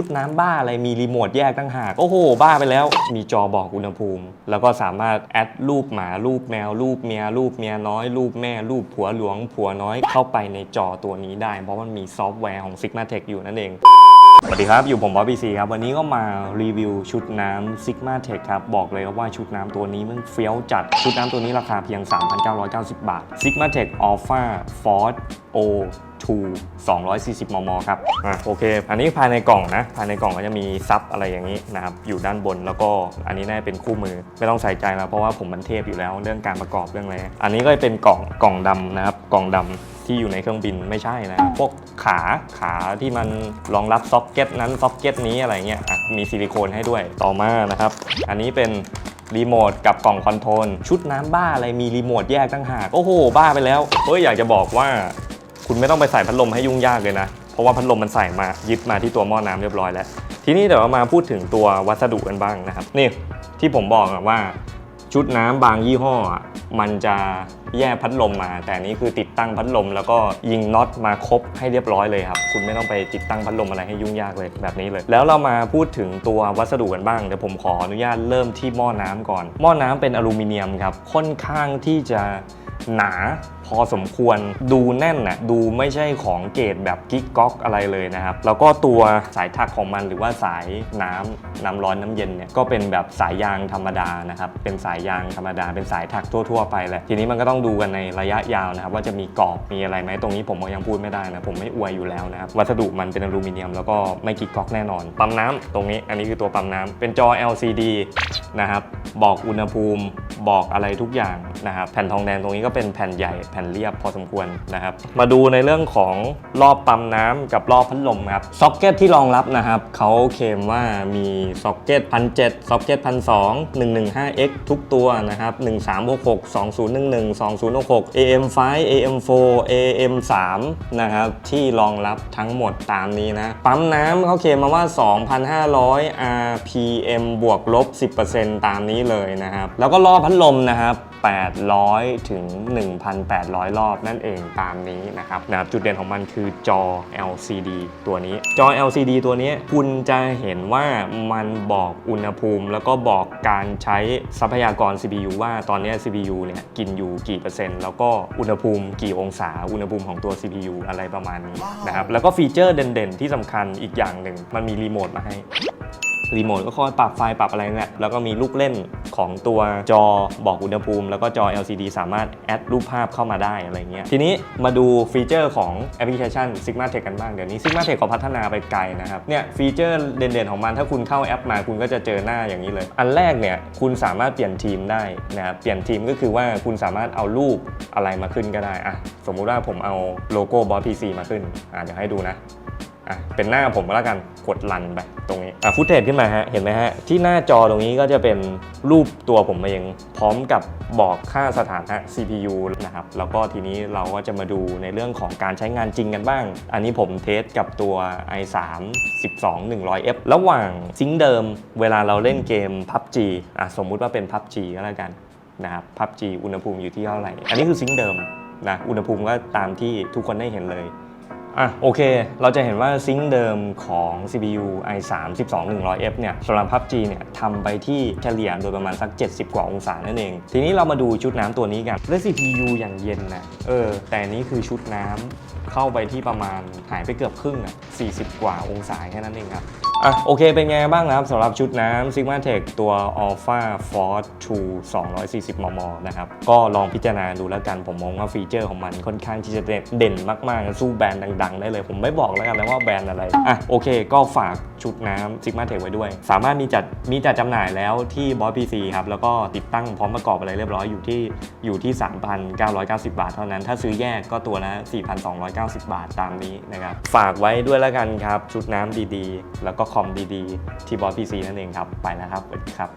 ชุดน้ำบ้าอะไรมีรีโมทแยกตั้งหากโอ้โห บ้าไปแล้ว มีจอบอกอุณหภูมิ แล้วก็สามารถแอดรูปหมารูปแมว รูปเมียรูปเมียน้อย รูปแม่รูปผัวหลวงผัวน้อยเข้าไปในจอตัวนี้ได้ เพราะมันมีซอฟต์แวร์ของ Sigma Tech อยู่นั่นเองสวัสดีครับ อยู่ผมบอสบีซีครับ วันนี้ก็มารีวิวชุดน้ำ Sigma Tech ครับ บอกเลยครับว่าชุดน้ำตัวนี้มันเฟี้ยวจัด ชุดน้ำตัวนี้ราคาเพียง 3,990 บาท Sigma Tech Alpha Force O 2 240 มม ครับ อะโอเค อันนี้ภายในกล่องนะ ภายในกล่องก็จะมีซับอะไรอย่างนี้นะครับ อยู่ด้านบน แล้วก็อันนี้น่าจะเป็นคู่มือ ไม่ต้องใส่ใจแล้ว เพราะว่าผมมันเทพอยู่แล้ว เรื่องการประกอบเรื่องอะไร อันนี้ก็จะเป็นกล่องกล่องดำนะครับ กล่องดำที่อยู่ในเครื่องบินไม่ใช่นะ พวกขาขาที่มันรองรับซ็อกเก็ตนั้นซ็อกเก็ตนี้อะไรเงี้ยอะมีซิลิโคนให้ด้วย ต่อมานะครับ อันนี้เป็นรีโมทกับกล่องคอนโทรลชุดน้ำบ้าอะไรมีรีโมทแยกตั้งหาก โอ้โห บ้าไปแล้ว เฮ้ย อยากจะบอกว่า คุณไม่ต้องไปใส่พัดลมให้ยุ่งยากเลยนะ เพราะว่าพัดลมมันใส่มายึดมาที่ตัวหม้อน้ำเรียบร้อยแล้ว ทีนี้เดี๋ยวเรามาพูดถึงตัววัสดุกันบ้างนะครับ นี่ที่ผมบอกว่าชุดน้ำบางยี่ห้อ มันจะแยกพัดลมมา แต่นี้คือติดตั้งพัดลม แล้วก็ยิงน็อตมาครบให้เรียบร้อยเลยครับคุณไม่ต้องไปติดตั้งพัดลมอะไรให้ยุ่งยากเลยแบบนี้เลย แล้วเรามาพูดถึงตัววัสดุกันบ้างเดี๋ยวผมขออนุญาตเริ่มที่หม้อน้ำก่อน หม้อน้ำเป็นอลูมิเนียมครับค่อนข้างที่จะหนา พอสมควรดูแน่นนะดูไม่ใช่ของเกรดแบบกิ๊กก๊อกอะไรเลยนะครับ แล้วก็ตัวสายถักของมันหรือว่าสายน้ำน้ำร้อนน้ำเย็นเนี่ยก็เป็นแบบสายยางธรรมดานะครับเป็นสายยางธรรมดา เป็นสายถักทั่ว ๆ ไปแหละทีนี้มันก็ต้องดูกันในระยะยาวนะครับว่าจะมีกรอบมีอะไรไหมตรงนี้ผมก็ยังพูดไม่ได้นะผมไม่อวยอยู่แล้วนะครับวัสดุมันเป็นอลูมิเนียมแล้วก็ไม่กิ๊กก๊อกแน่นอน ปั๊มน้ำตรงนี้อันนี้คือตัวปั๊มน้ำเป็นจอ LCD นะครับบอกอุณหภูมิบอกอะไรทุกอย่างนะครับแผ่นทองแดงตรงนี้ก็เป็นแผ่นใหญ่แผ่นเรียบพอสมควรนะครับ มาดูในเรื่องของรอบปั๊มน้ำกับรอบพัดลมครับซ็อกเก็ตที่รองรับนะครับเขาเคลมว่ามีซ็อกเก็ตพันเจ็ดซ็อกเก็ตพันสองหนึ่งหนึ่งห้า X ทุกตัวนะครับหนึ่งสามหกหกสองศูนย์หนึ่งหนึ่งสองศูนย์หกหก AM5 AM4 AM3 นะครับที่รองรับทั้งหมดตามนี้นะปั๊มน้ำเขาเคลมมาว่า 2,500 RPM บวกลบ 10%ตามนี้เลยนะครับ แล้วก็รอบพัดลมนะครับ 800 ถึง 1,800 รอบนั่นเองตามนี้นะครับนะครับจุดเด่นของมันคือจอ LCD ตัวนี้ จอ LCD ตัวนี้คุณจะเห็นว่ามันบอกอุณหภูมิ แล้วก็บอกการใช้ทรัพยากร CPU ว่าตอนนี้ CPU เนี่ยกินอยู่กี่เปอร์เซ็นต์ แล้วก็อุณหภูมิกี่องศา อุณหภูมิของตัว CPU อะไรประมาณนี้นะครับแล้วก็ฟีเจอร์เด่นๆ ที่สำคัญอีกอย่างหนึ่งมันมีรีโมทมาให้ รีโมทก็คอยปรับไฟปรับอะไรนี่แหละแล้วก็มีลูกเล่นของตัวจอบอกอุณหภูมิ แล้วก็จอ LCD สามารถแอดรูปภาพเข้ามาได้อะไรเงี้ยทีนี้มาดูฟีเจอร์ของแอปพลิเคชัน Sigma Tech กันบ้าง เดี๋ยวนี้ Sigma Tech เขาพัฒนาไปไกลนะครับเนี่ยฟีเจอร์เด่นๆของมันถ้าคุณเข้าแอปมาคุณก็จะเจอหน้าอย่างนี้เลย อันแรกเนี่ยคุณสามารถเปลี่ยนทีมได้นะครับเปลี่ยนทีมก็คือว่าคุณสามารถเอารูปอะไรมาขึ้นก็ได้อะสมมุติว่าผมเอาโลโก้บอสพีซีมาขึ้นอะเดี๋ยวให้ดูนะ อะเป็นหน้าผมก็แล้วกันกดรันไปตรงนี้อะฟุตเทจขึ้นมาฮะเห็นไหมฮะที่หน้าจอตรงนี้ก็จะเป็นรูปตัวผมเองพร้อมกับบอกค่าสถานะ CPU นะครับแล้วก็ทีนี้เราก็จะมาดูในเรื่องของการใช้งานจริงกันบ้าง อันนี้ผมเทสกับตัว i3 12 100F ระหว่างซิงเดิมเวลาเราเล่นเกม PUBG อะสมมุติว่าเป็น PUBG ก็แล้วกันนะครับ PUBG อุณหภูมิอยู่ที่เท่าไหร่ อันนี้คือซิงเดิมนะอุณหภูมิก็ตามที่ทุกคนได้เห็นเลย อะโอเค เราจะเห็นว่าซิงค์เดิมของ CPU i3 12100F เนี่ยสำหรับ PUBG เนี่ยทำไปที่เฉลี่ยโดยประมาณสัก 70 กว่าองศานั่นเอง ทีนี้เรามาดูชุดน้ำตัวนี้กันและ CPU อย่างเย็นนะเออแต่นนี้คือชุดน้ำ เข้าไปที่ประมาณหายไปเกือบครึ่งอะ40 กว่าองศาแค่นั้นเองครับอะโอเคเป็นไงบ้างนะครับสำหรับชุดน้ำ Sigma Tech ตัว Alpha Force 2 240 มม นะครับ ก็ลองพิจารณาดูแล้วกัน ผมมองว่าฟีเจอร์ของมันค่อนข้างที่จะเด่นมากๆ สู้แบรนด์ดัง ๆ ได้เลย ผมไม่บอกแล้วกันนะว่าแบรนด์อะไร อะโอเค ก็ฝากชุดน้ำซิกมาเทคไว้ด้วย สามารถมีจัดมีจัดจำหน่ายแล้วที่บอสพีซีครับ แล้วก็ติดตั้งพร้อมประกอบอะไรเรียบร้อยอยู่ที่อยู่ที่ 3,990 บาทเท่านั้น ถ้าซื้อแยกก็ตัวละ 4,290 บาทตามนี้นะครับ ฝากไว้ด้วยแล้วกันครับ ชุดน้ำดีๆ แล้วก็คอมดีๆ ที่บอสพีซีนั่นเองครับ ไปแล้วครับสวัสดีครับ